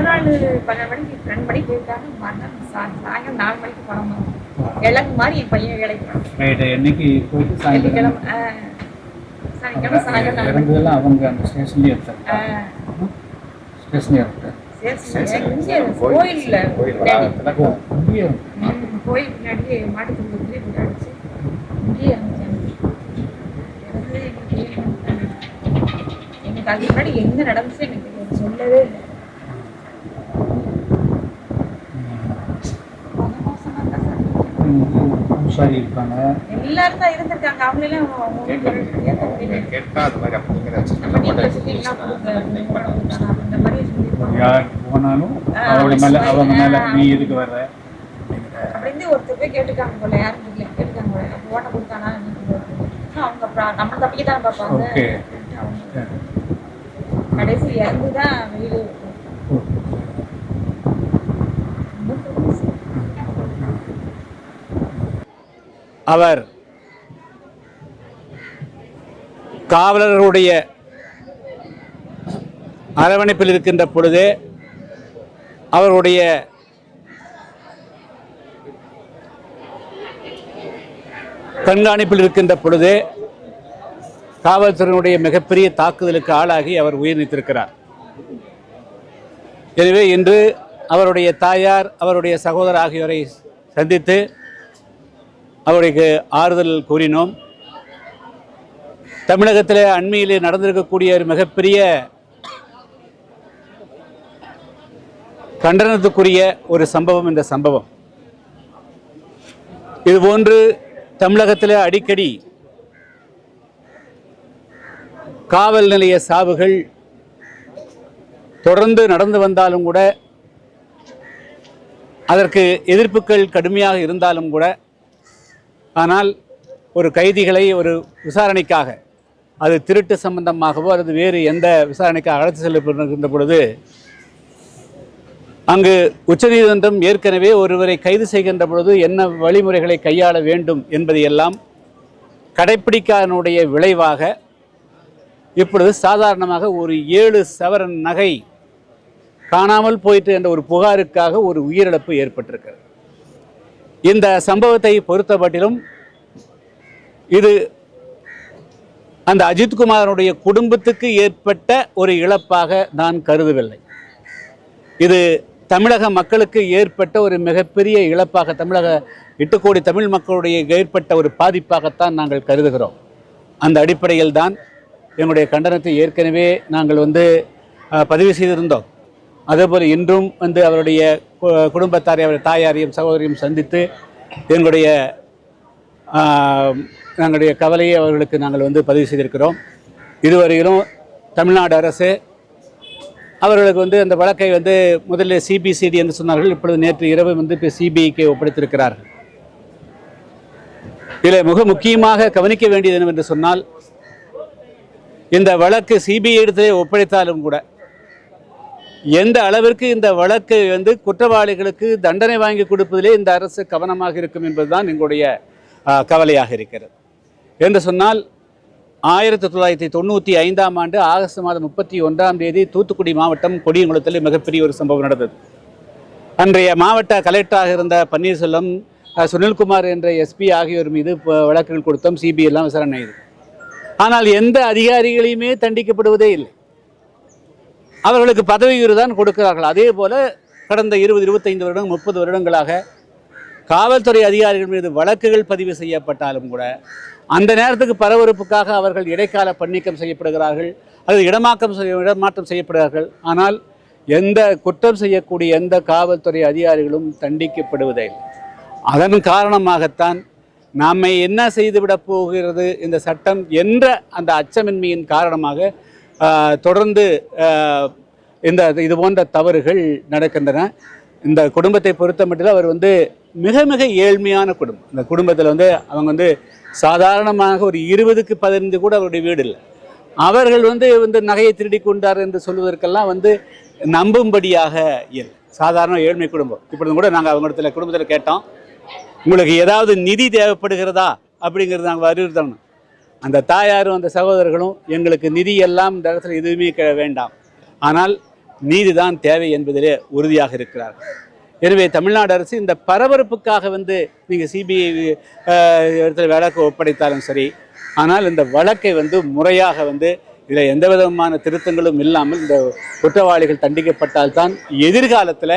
நாள் பன்னெண்டு மணிக்கு ரெண்டு மணிக்கு போயிருக்காங்க மறுநாள் சா- சாயங்காலம் நாலு மணிக்கு படம் இழக்கு மாதிரி என் பையன் ரைட்டு என்னைக்கு போயிட்டு சனிக்கிழமை சாயங்காலம் அவங்க அந்த ஸ்டேஷன்லேயே ஆ, ஸ்டேஷன்லேயே கோயில்ல கோயில் பின்னாடி மாட்டு அடிச்சு இங்கேயே இறந்துட்டாங்க. இறந்து எங்களுக்கு ஏன் எனக்கு அதுக்கு முன்னாடி என்ன நடந்துச்சு எனக்கு. சொல்லவே இல்லை சார். இருப்பாங்க எல்லாரும் தான் இருந்திருக்காங்க அவங்களெல்லாம் கேட்டா அது மாதிரி அப்ப நீங்க தான் நம்ம நீங்க வச்சிருக்கீங்களா? கொடுங்க. நீங்க கூட கொடுங்க. அந்த மாதிரி சொல்லியிருப்பாங்க. யார் போனாலும் ஆ, அவங்கள மேலே அவங்க மேலே ஆ. நீ எதுக்கு வர்ற அப்படின்னு ஒருத்தர் போய் கேட்டுக்காங்க போல யாரும் கேட்டுக்காங்க போல ஓட்ட கொடுத்தானா? அவங்க நம்ம தப்பிக்க தான் பார்ப்பாங்க கடைசி இறந்து தான் வெளியில் அவர் காவலர்களுடைய அரவணைப்பில் இருக்கின்ற பொழுது அவருடைய கண்காணிப்பில் இருக்கின்ற பொழுது காவல்துறையினுடைய மிகப்பெரிய தாக்குதலுக்கு ஆளாகி அவர் உயிர் நீத்திருக்கிறார் எனவே இன்று அவருடைய தாயார் அவருடைய சகோதரர் ஆகியோரை சந்தித்து அவருக்கு ஆறுதல் கூறினோம். தமிழகத்தில் அண்மையில் நடந்திருக்கக்கூடிய ஒரு மிகப்பெரிய கண்டனத்துக்குரிய ஒரு சம்பவம் இந்த சம்பவம். இதுபோன்று தமிழகத்தில் அடிக்கடி காவல் நிலைய சாவுகள் தொடர்ந்து நடந்து வந்தாலும் கூட அதற்கு எதிர்ப்புகள் கடுமையாக இருந்தாலும் கூட ஆனால் ஒரு கைதிகளை ஒரு விசாரணைக்காக அது திருட்டு சம்பந்தமாகவோ அல்லது வேறு எந்த விசாரணைக்காக அழைத்து செல்லப்படுகின்ற பொழுது அங்கு உச்சநீதிமன்றம் ஏற்கனவே ஒருவரை கைது செய்கின்ற பொழுது என்ன வழிமுறைகளை கையாள வேண்டும் என்பதையெல்லாம் கடைப்பிடிக்காதனுடைய விளைவாக இப்பொழுது சாதாரணமாக ஒரு ஏழு சவரன் நகை காணாமல் போயிட்டு என்ற ஒரு புகாருக்காக ஒரு உயிரிழப்பு ஏற்பட்டிருக்கிறது. இந்த சம்பவத்தை பொறுத்தமட்டிலும் இது அந்த அஜித்குமாரனுடைய குடும்பத்துக்கு ஏற்பட்ட ஒரு இழப்பாக நான் கருதவில்லை. இது தமிழக மக்களுக்கு ஏற்பட்ட ஒரு மிகப்பெரிய இழப்பாக தமிழக எட்டு கோடி தமிழ் மக்களுடைய ஏற்பட்ட ஒரு பாதிப்பாகத்தான் நாங்கள் கருதுகிறோம். அந்த அடிப்படையில் தான் எங்களுடைய கண்டனத்தை ஏற்கனவே நாங்கள் வந்து பதிவு செய்திருந்தோம். அதேபோல் இன்றும் வந்து அவருடைய குடும்பத்தாரையும் குடும்பத்தாரை தாயாரையும் சகோதரியும் சந்தித்து எங்களுடைய எங்களுடைய கவலையை அவர்களுக்கு நாங்கள் வந்து பதிவு செய்திருக்கிறோம். இதுவரையிலும் தமிழ்நாடு அரசு அவர்களுக்கு வந்து அந்த வழக்கை வந்து முதலில் சிபிசிடி என்று சொன்னார்கள். இப்பொழுது நேற்று இரவு வந்து இப்போ சிபிஐக்கு ஒப்படைத்திருக்கிறார்கள். இதில் மிக முக்கியமாக கவனிக்க வேண்டியது என்னவென்று சொன்னால் இந்த வழக்கு சிபிஐ இடத்திலே ஒப்படைத்தாலும் கூட எந்த அளவிற்கு இந்த வழக்கு வந்து குற்றவாளிகளுக்கு தண்டனை வாங்கி கொடுப்பதிலே இந்த அரசு கவனமாக இருக்கும் என்பதுதான் எங்களுடைய கவலையாக இருக்கிறது. என்று சொன்னால் ஆயிரத்தி தொள்ளாயிரத்தி தொண்ணூற்றி ஐந்தாம் ஆண்டு ஆகஸ்ட் மாதம் முப்பத்தி ஒன்றாம் தேதி தூத்துக்குடி மாவட்டம் கொடியங்குளத்தில் மிகப்பெரிய ஒரு சம்பவம் நடந்தது. அன்றைய மாவட்ட கலெக்டராக இருந்த பன்னீர்செல்வம் சுனில்குமார் என்ற எஸ்பி ஆகியோர் மீது வழக்குகள் கொடுத்தோம். சிபிஐ எல்லாம் விசாரணை செய்து ஆனால் எந்த அதிகாரிகளையுமே தண்டிக்கப்படுவதே இல்லை. அவர்களுக்கு பதவி தான் கொடுக்கிறார்கள். அதே போல் கடந்த இருபது இருபத்தைந்து வருடம் முப்பது வருடங்களாக காவல்துறை அதிகாரிகள் மீது வழக்குகள் பதிவு செய்யப்பட்டாலும் கூட அந்த நேரத்துக்கு பரபரப்புக்காக அவர்கள் இடைக்கால பணிக்கம் செய்யப்படுகிறார்கள். அல்லது இடமாக்கம் செய்ய இடமாற்றம் செய்யப்படுகிறார்கள். ஆனால் எந்த குற்றம் செய்யக்கூடிய எந்த காவல்துறை அதிகாரிகளும் தண்டிக்கப்படுவதே இல்லை அதன் காரணமாகத்தான் நம்மை என்ன செய்துவிடப் போகிறது? இந்த சட்டம் என்ற அந்த அச்சமின்மையின் காரணமாக தொடர்ந்து இந்த இது போன்ற தவறுகள் நடக்கின்றன. இந்த குடும்பத்தை பொறுத்த மட்டும் அவர் வந்து மிக மிக ஏழ்மையான குடும்பம். இந்த குடும்பத்தில் வந்து அவங்க வந்து சாதாரணமாக ஒரு இருபதுக்கு பதினைந்து கூட அவருடைய வீடு இல்லை. அவர்கள் வந்து வந்து நகையை திருடி கொண்டார் என்று சொல்வதற்கெல்லாம் வந்து நம்பும்படியாக இல்லை. சாதாரண ஏழ்மை குடும்பம். இப்படி கூட நாங்கள் அவங்க இடத்துல குடும்பத்தில் கேட்டோம். உங்களுக்கு ஏதாவது நிதி தேவைப்படுகிறதா அப்படிங்கிறது நாங்கள் வலியுறுத்தணும் அந்த தாயாரும் அந்த சகோதரர்களும் எங்களுக்கு நிதி எல்லாம் இந்த இடத்துல எதுவுமே கே- வேண்டாம். ஆனால் நீதி தான் தேவை என்பதிலே உறுதியாக இருக்கிறார் எனவே தமிழ்நாடு அரசு இந்த பரபரப்புக்காக வந்து நீங்கள் சிபிஐ இடத்துல வழக்கு ஒப்படைத்தாலும் சரி ஆனால் இந்த வழக்கை வந்து முறையாக வந்து இதில் எந்த விதமான திருத்தங்களும் இல்லாமல் இந்த குற்றவாளிகள் தண்டிக்கப்பட்டால்தான் எதிர்காலத்தில்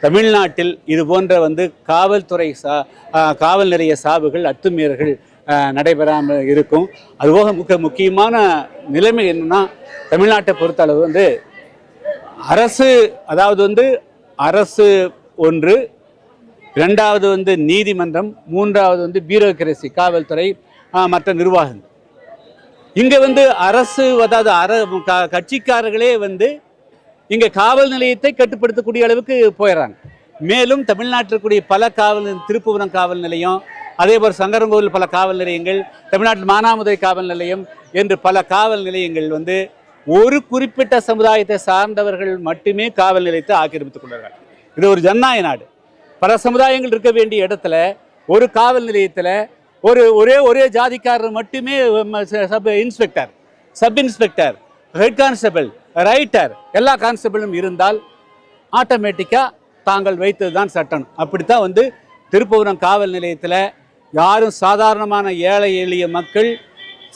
தமிழ்நாட்டில் இது போன்ற வந்து காவல்துறை சா காவல் நிலைய சாவுகள் அத்துமீறல்கள் நடைபெறாமல் இருக்கும். அதுபோக மிக முக்கியமான நிலைமை என்னன்னா தமிழ்நாட்டை பொறுத்தளவு வந்து அரசு அதாவது வந்து அரசு ஒன்று இரண்டாவது வந்து நீதிமன்றம் மூன்றாவது வந்து பியூரோக்ரசி காவல்துறை மற்ற நிர்வாகங்கள். இங்கே வந்து அரசு அதாவது அர க- கட்சிக்காரர்களே வந்து இங்கே காவல் நிலையத்தை கட்டுப்படுத்தக்கூடிய அளவுக்கு போயிடுறாங்க. மேலும் தமிழ்நாட்டில் பல காவல் திருப்புவரம் திருப்புவனம் காவல் நிலையம் அதே போல் சங்கரங்கோவில் பல காவல் நிலையங்கள் தமிழ்நாட்டில் மானாமதுரை காவல் நிலையம் என்று பல காவல் நிலையங்கள் வந்து ஒரு குறிப்பிட்ட சமுதாயத்தை சார்ந்தவர்கள் மட்டுமே காவல் நிலையத்தை ஆக்கிரமித்துக் கொள்கிறார்கள் இது ஒரு ஜனநாயக நாடு. பல சமுதாயங்கள் இருக்க வேண்டிய இடத்துல ஒரு காவல் நிலையத்தில் ஒரு ஒரே ஒரே ஜாதிக்காரர் மட்டுமே sub inspector sub inspector head constable writer எல்லா கான்ஸ்டபிளும் இருந்தால் ஆட்டோமேட்டிக்காக தாங்கள் வைத்தது தான் சட்டம். அப்படித்தான் வந்து திருப்பூரம் காவல் நிலையத்தில் யாரும் சாதாரணமான ஏழை எளிய மக்கள்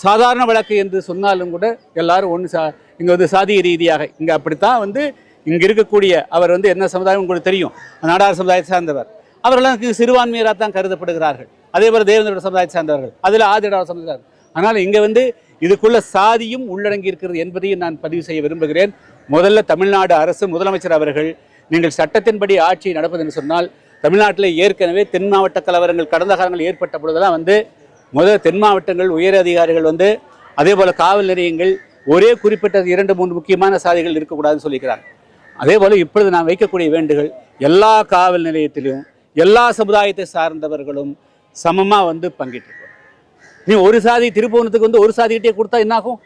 சாதாரண வழக்கு என்று சொன்னாலும் கூட எல்லாரும் ஒன்று சா இங்கே வந்து சாதிய ரீதியாக. இங்கே அப்படித்தான் வந்து இங்கே இருக்கக்கூடிய அவர் வந்து என்ன சமுதாயம் உங்களுக்கு தெரியும்? நாடார் சமுதாயத்தை சார்ந்தவர். அவர்களெல்லாம் சிறுபான்மையராக தான் கருதப்படுகிறார்கள். அதே போல் தேவேந்திர சமுதாயத்தை சார்ந்தவர்கள். அதில் ஆதிடார் சமுதாயம். ஆனால் இங்கே வந்து இதுக்குள்ள சாதியும் உள்ளடங்கி இருக்கிறது என்பதையும் நான் பதிவு செய்ய விரும்புகிறேன். முதல்ல தமிழ்நாடு அரசு முதலமைச்சர் அவர்கள் நீங்கள் சட்டத்தின்படி ஆட்சி நடப்பது என்று சொன்னால் தமிழ்நாட்டில் ஏற்கனவே தென் மாவட்ட கலவரங்கள் கடந்த காலங்கள் ஏற்பட்ட பொழுதெல்லாம் வந்து முதல் தென் மாவட்டங்கள் உயர் அதிகாரிகள் வந்து அதே போல் காவல் நிலையங்கள் ஒரே குறிப்பிட்ட இரண்டு மூன்று முக்கியமான சாதிகள் இருக்கக்கூடாதுன்னு சொல்லிக்கிறாங்க. அதே போல் இப்பொழுது நான் வைக்கக்கூடிய வேண்டுகள் எல்லா காவல் நிலையத்திலும் எல்லா சமுதாயத்தை சார்ந்தவர்களும் சமமாக வந்து பங்கிட்டு நீ ஒரு சாதி திருப்புவனத்துக்கு வந்து ஒரு சாதிகிட்டே கொடுத்தா என்னாகும்?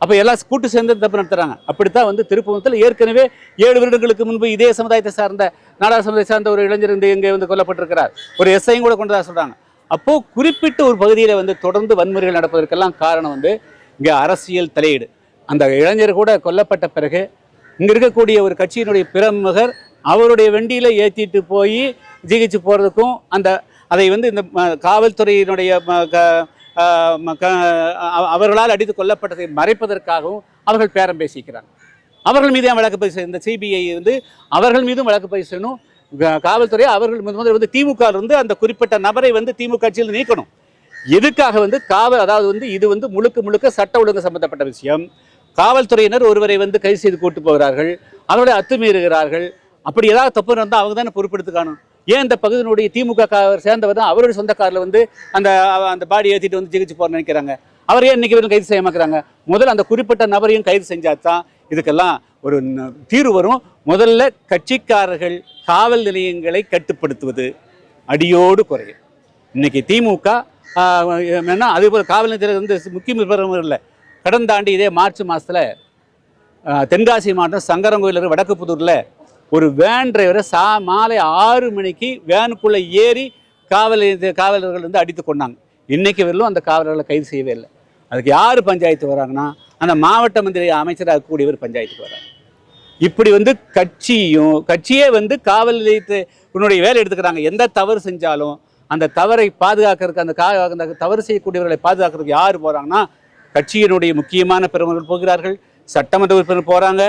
அப்போ எல்லாம் கூட்டு சேர்ந்து தப்பு நடத்துகிறாங்க அப்படித்தான் வந்து திருப்புவனத்தில் ஏற்கனவே ஏழு வருடங்களுக்கு முன்பு இதே சமுதாயத்தை சார்ந்த நாடார் சமுதாயத்தை சார்ந்த ஒரு இளைஞர் இந்த இங்கே வந்து கொல்லப்பட்டிருக்கிறார். ஒரு எஸ்ஐயும் கூட கொண்டதாக சொல்கிறாங்க அப்போது குறிப்பிட்ட ஒரு பகுதியில் வந்து தொடர்ந்து வன்முறைகள் நடப்பதற்கெல்லாம் காரணம் வந்து இங்கே அரசியல் தலையீடு. அந்த இளைஞர் கூட கொல்லப்பட்ட பிறகு இங்கே இருக்கக்கூடிய ஒரு கட்சியினுடைய பிரமுகர் அவருடைய வண்டியில் ஏற்றிட்டு போய் ஜிஹெச் போகிறதுக்கும் அந்த அதை வந்து இந்த காவல்துறையினுடைய க- அவர்களால் அடித்து கொல்லப்பட்டதை மறைப்பதற்காகவும் அவர்கள் பேரம் பேசிக்கிறாங்க. அவர்கள் மீது வழக்கு பதிவு செய்ய- இந்த சிபிஐ வந்து அவர்கள் மீதும் வழக்கு பதிவு செய்யணும். க- காவல்துறை அவர்கள் முதல் முதல்ல வந்து திமுக இருந்து அந்த குறிப்பிட்ட நபரை வந்து திமுக கட்சியில் நீக்கணும். எதுக்காக வந்து காவல் அதாவது வந்து இது வந்து முழுக்க முழுக்க சட்ட ஒழுங்கு சம்பந்தப்பட்ட விஷயம். காவல்துறையினர் ஒருவரை வந்து கைது செய்து கூட்டு போகிறார்கள். அவர்களை அத்துமீறுகிறார்கள். அப்படி ஏதாவது தப்பு நடந்தால் அவங்க தானே பொறுப்பெடுத்து காணும் ஏன் இந்த பகுதியினுடைய திமுக சேர்ந்தவர் தான்? அவருடைய சொந்த காரில் வந்து அந்த அந்த பாடி ஏற்றிட்டு வந்து சிகிச்சை போற நினைக்கிறாங்க. அவர் ஏன் இன்னைக்கு வரைக்கும் கைது செய்ய மாக்கிறாங்க முதல்ல அந்த குறிப்பிட்ட நபரையும் கைது செஞ்சால் தான் இதுக்கெல்லாம் ஒரு தீர்வு வரும். முதல்ல கட்சிக்காரர்கள் காவல் நிலையங்களை கட்டுப்படுத்துவது அடியோடு குறையும். இன்னைக்கு திமுக என்ன அதே போல் காவல் நிலையத்தில் வந்து முக்கிய பிரமுகர் இல்லை. கடந்த ஆண்டு இதே மார்ச் மாதத்தில் தென்காசி மாவட்டம் சங்கரங்கோயில் வடக்கு புதூரில் ஒரு வேன் டிரைவரை சா மாலை ஆறு மணிக்கு வேனுக்குள்ளே ஏறி காவல் காவலர்கள் வந்து அடித்து கொண்டாங்க. இன்றைக்கு வரலும் அந்த காவலர்களை கைது செய்யவே இல்லை. அதுக்கு யார் பஞ்சாயத்து வராங்கன்னா அந்த மாவட்ட மந்திரி அமைச்சராக இருக்கக்கூடியவர் பஞ்சாயத்துக்கு வராங்க இப்படி வந்து கட்சியும் கட்சியே வந்து காவல் நிலையத்தை உன்னுடைய வேலை எடுத்துக்கிறாங்க. எந்த தவறு செஞ்சாலும் அந்த தவறை பாதுகாக்கிறதுக்கு அந்த கா அந்த தவறு செய்யக்கூடியவர்களை பாதுகாக்கிறதுக்கு யார் போகிறாங்கன்னா கட்சியினுடைய முக்கியமான பெருமர்கள் போகிறார்கள் சட்டமன்ற உறுப்பினர் போகிறாங்க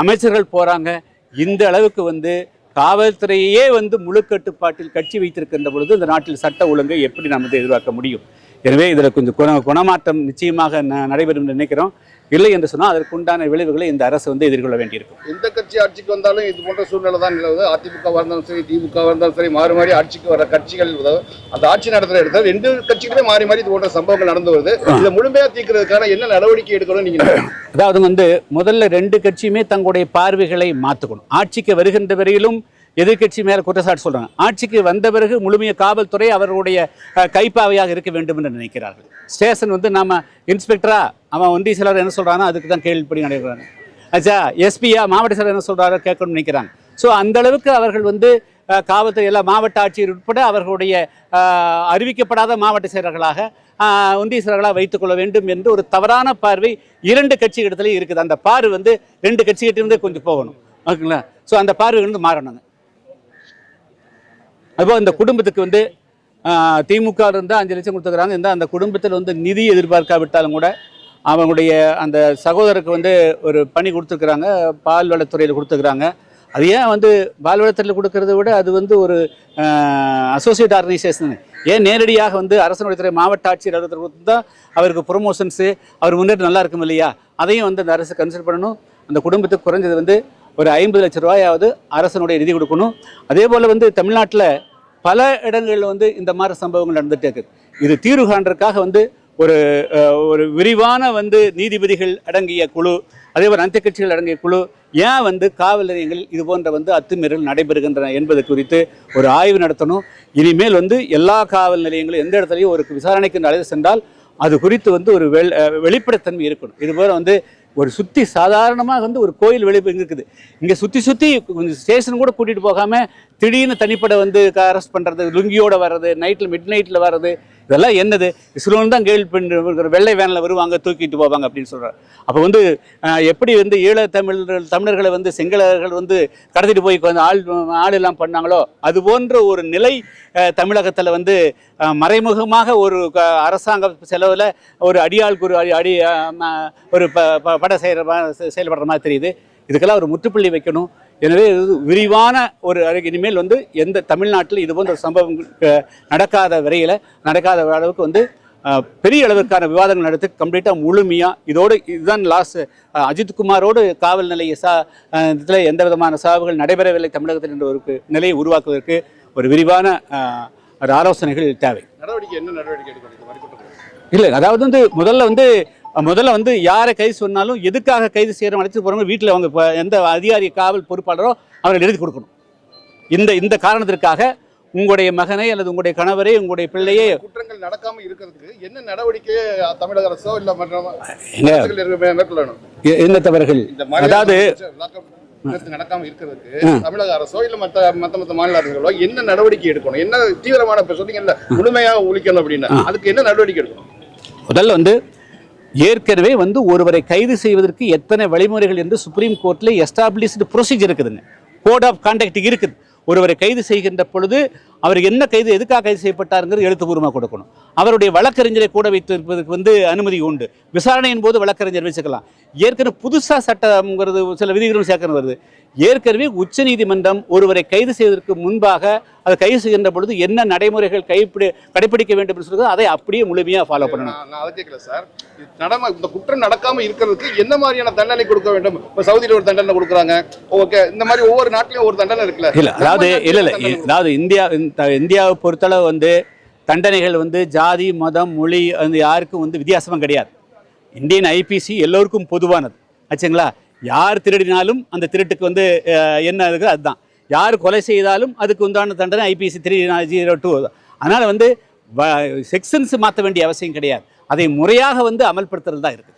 அமைச்சர்கள் போகிறாங்க இந்த அளவுக்கு வந்து காவல்துறையே வந்து முழு கட்டுப்பாட்டில் கட்சி வைத்திருக்கின்ற பொழுது இந்த நாட்டில் சட்ட ஒழுங்கை எப்படி நாம் வந்து எதிர்பார்க்க முடியும்? எனவே இதில் கொஞ்சம் குண குணமாற்றம் நிச்சயமாக நடைபெறும் என்று நினைக்கிறோம். இல்லை என்று சொன்னால் அதற்கு உண்டான விளைவுகளை இந்த அரசு வந்து எதிர்கொள்ள வேண்டியிருக்கும். எந்த கட்சி ஆட்சிக்கு வந்தாலும் இது போன்ற சூழ்நிலை தான் நிலவுது. அதிமுக இருந்தாலும் சரி திமுக இருந்தாலும் சரி மாறி மாறி ஆட்சிக்கு வர கட்சிகள் அந்த ஆட்சி நடத்துற இடத்துல ரெண்டு கட்சிகளுமே மாறி மாறி இது போன்ற சம்பவங்கள் நடந்து வருது. இதை முழுமையா தீர்க்கிறதுக்கான என்ன நடவடிக்கை எடுக்கணும் நீங்க நினைக்கிறீங்க? அதாவது வந்து முதல்ல ரெண்டு கட்சியுமே தங்களுடைய பார்வைகளை மாற்றுக்கணும் ஆட்சிக்கு வருகின்ற வரையிலும் எதிர்க்கட்சி மேலே குற்றச்சாட்டு சொல்கிறாங்க ஆட்சிக்கு வந்த பிறகு முழுமைய காவல்துறை அவர்களுடைய கைப்பாவையாக இருக்க வேண்டும் என்று நினைக்கிறார்கள். ஸ்டேஷன் வந்து நாம் இன்ஸ்பெக்டரா அவன் ஒன்றிய செயலர் என்ன சொல்கிறானோ அதுக்கு தான் கேள்விப்படி நடைபெறாங்க. ஆச்சா எஸ்பியா மாவட்ட செயலர் என்ன சொல்கிறாரோ கேட்கணும்னு நினைக்கிறாங்க. ஸோ அந்த அளவுக்கு அவர்கள் வந்து காவல்துறை எல்லா மாவட்ட ஆட்சியர் உட்பட அவர்களுடைய அறிவிக்கப்படாத மாவட்ட செயலர்களாக ஒன்றிய செயலர்களாக வைத்துக்கொள்ள வேண்டும் என்று ஒரு தவறான பார்வை இரண்டு கட்சிகளிடத்துலையும் இருக்குது. அந்த பார்வை வந்து ரெண்டு கட்சிகிட்டிருந்தே கொஞ்சம் போகணும். ஓகேங்களா? ஸோ அந்த பார்வை வந்து மாறணுங்க அதுபோல் இந்த குடும்பத்துக்கு வந்து திமுக இருந்து அஞ்சு லட்சம் கொடுத்துக்கிறாங்க இருந்தால் அந்த குடும்பத்தில் வந்து நிதி எதிர்பார்க்காவிட்டாலும் கூட அவங்களுடைய அந்த சகோதரருக்கு வந்து ஒரு பணி கொடுத்துருக்குறாங்க. பால்வளத்துறையில் கொடுத்துருக்குறாங்க. அது ஏன் வந்து பால்வளத்துறையில் கொடுக்கறத விட அது வந்து ஒரு அசோசியேட் ஆர்கனைசேஷன் ஏன் நேரடியாக வந்து அரசனுடைய துறை மாவட்ட ஆட்சியர் அலுவலகத்தில் கொடுத்தா அவருக்கு ப்ரொமோஷன்ஸு அவர் முன்னேற்றம் நல்லா இருக்கும் இல்லையா? அதையும் வந்து அந்த அரசு கன்சிடர் பண்ணணும். அந்த குடும்பத்துக்கு குறைஞ்சது வந்து ஒரு ஐம்பது லட்சம் ரூபாயாவது அரசனுடைய நிதி கொடுக்கணும். அதே போல் வந்து தமிழ்நாட்டில் பல இடங்களில் வந்து இந்த மாதிரி சம்பவங்கள் நடந்துகிட்டே இருக்குது. இது தீர்வு காண்றதுக்காக வந்து ஒரு ஒரு விரிவான வந்து நீதிபதிகள் அடங்கிய குழு அதே போல் அனைத்து கட்சிகள் அடங்கிய குழு ஏன் வந்து காவல் நிலையங்களில் இது போன்ற வந்து அத்துமீறல் நடைபெறுகின்றன என்பது குறித்து ஒரு ஆய்வு நடத்தணும். இனிமேல் வந்து எல்லா காவல் நிலையங்களும் எந்த இடத்துலையும் ஒரு விசாரணைக்கு அழைத்து சென்றால் அது குறித்து வந்து ஒரு வெள் வெளிப்படைத்தன்மை இருக்கணும். இதுபோல் வந்து ஒரு சுற்றி சாதாரணமாக வந்து ஒரு கோயில் வெளிப்பு இங்கே இருக்குது. இங்கே சுற்றி சுற்றி கொஞ்சம் ஸ்டேஷன் கூட கூட்டிகிட்டு போகாமல் திடீர்னு தனிப்படை வந்து அரெஸ்ட் பண்ணுறது லுங்கியோடு வர்றது நைட்டில் மிட் நைட்டில் வர்றது இதெல்லாம் என்னது? இஸ்ரோன்னு தான் கேள்வி பண்ணி வெள்ளை வேனில் வருவாங்க தூக்கிட்டு போவாங்க அப்படின்னு சொல்கிறார் அப்போ வந்து எப்படி வந்து ஈழ தமிழர்கள் தமிழர்களை வந்து சிங்களர்கள் வந்து கடத்திட்டு போய் வந்து ஆள் ஆள் எல்லாம் பண்ணாங்களோ அது போன்ற ஒரு நிலை தமிழகத்தில் வந்து மறைமுகமாக ஒரு க- அரசாங்க செலவில் ஒரு அடியாள் குரு அடி அடி ஒரு ப ப- பட செயல் செயல்படுற மாதிரி தெரியுது. இதுக்கெல்லாம் ஒரு முற்றுப்புள்ளி வைக்கணும். எனவே இது விரிவான ஒரு இனிமேல் வந்து எந்த தமிழ்நாட்டில் இது போன்ற சம்பவம் நடக்காத வரையில் நடக்காத அளவுக்கு வந்து பெரிய அளவிற்கான விவாதங்கள் நடத்தி கம்ப்ளீட்டாக முழுமையாக இதோடு இதுதான் லாஸ்ட் அஜித்குமாரோடு காவல் நிலைய சா இதில் எந்த விதமான சாவுகள் நடைபெறவில்லை தமிழகத்தில் என்ற ஒரு நிலையை உருவாக்குவதற்கு ஒரு விரிவான ஒரு ஆலோசனைகள் தேவை. நடவடிக்கை என்ன நடவடிக்கை இல்லை அதாவது வந்து முதல்ல வந்து முதல்ல வந்து யாரை கைது சொன்னாலும் எதுக்காக கைது செய்யறோம் அழைச்சிட்டு போறவங்க வீட்டில் அவங்க எந்த அதிகாரி காவல் பொறுப்பாளரோ அவர்கள் எழுதி கொடுக்கணும். இந்த இந்த காரணத்திற்காக உங்களுடைய மகனை அல்லது உங்களுடைய கணவரை உங்களுடைய பிள்ளையை குற்றங்கள் நடக்காம இருக்கிறதுக்கு என்ன நடவடிக்கை தமிழக அரசோ இல்ல என்ன தவறுகள்? அதாவது நடக்காம இருக்கிறதுக்கு தமிழக அரசோ இல்ல மத்த மத்த மத்த மாநில அரசுகளோ என்ன நடவடிக்கை எடுக்கணும்? என்ன தீவிரமான இப்ப சொன்னீங்கல்ல முழுமையா ஒழிக்கணும் அப்படின்னு அதுக்கு என்ன நடவடிக்கை எடுக்கணும்? முதல்ல வந்து ஏற்கனவே வந்து ஒருவரை கைது செய்வதற்கு எத்தனை வழிமுறைகள் என்று சுப்ரீம் கோர்ட்டில் எஸ்டாப்ளிஷ்டு ப்ரொசீஜர் இருக்குதுங்க. கோட் ஆஃப் கான்டாக்ட் இருக்குது. ஒருவரை கைது செய்கின்ற பொழுது அவர் என்ன கைது எதுக்காக கைது செய்யப்பட்டாருங்கிறது எழுத்துப்பூர்வமாக கொடுக்கணும். அவருடைய வழக்கறிஞரை கூட வைத்திருப்பதற்கு வந்து அனுமதி உண்டு. விசாரணையின் போது வழக்கறிஞர் வச்சுக்கலாம் ஏற்கனவே புதுசாக சட்டம்ங்கிறது சில விதிகளும் சேர்க்கணும் வருது. ஏற்கனவே உச்சநீதிமன்றம் ஒருவரை கைது செய்வதற்கு முன்பாக அதை கைது செய்கின்ற பொழுது என்ன நடைமுறைகள் கைப்பிடி கடைபிடிக்க வேண்டும் என்று சொல்லுறது அதை அப்படியே முழுமையாக ஃபாலோ பண்ணணும். நான் நான் அதை கேட்கல சார். நடம இந்த குற்றம் நடக்காம இருக்கிறதுக்கு என்ன மாதிரியான தண்டனை கொடுக்க வேண்டும்? இப்ப சவுதியில ஒரு தண்டனை கொடுக்குறாங்க. ஓகே. இந்த மாதிரி ஒவ்வொரு நாட்டிலயும் ஒரு தண்டனை இருக்குல்ல. இல்ல அதாவது இல்ல இல்ல. அதாவது இந்தியா இந்த இந்தியாவை பொறுத்தளவு வந்து தண்டனைகள் வந்து ஜாதி மதம் மொழி வந்து யாருக்கும் வந்து வித்தியாசமும் கிடையாது. இந்தியன் ஐபிசி எல்லோருக்கும் பொதுவானது. ஆச்சுங்களா? யார் திருடினாலும் அந்த திருட்டுக்கு வந்து என்ன இருக்குது அதுதான். யார் கொலை செய்தாலும் அதுக்கு உண்டான தண்டனை ஐபிசி த்ரீ ஜீரோ டூ அதனால் வந்து செக்ஷன்ஸ் மாற்ற வேண்டிய அவசியம் கிடையாது. அதை முறையாக வந்து அமல்படுத்துறது தான் இருக்குது.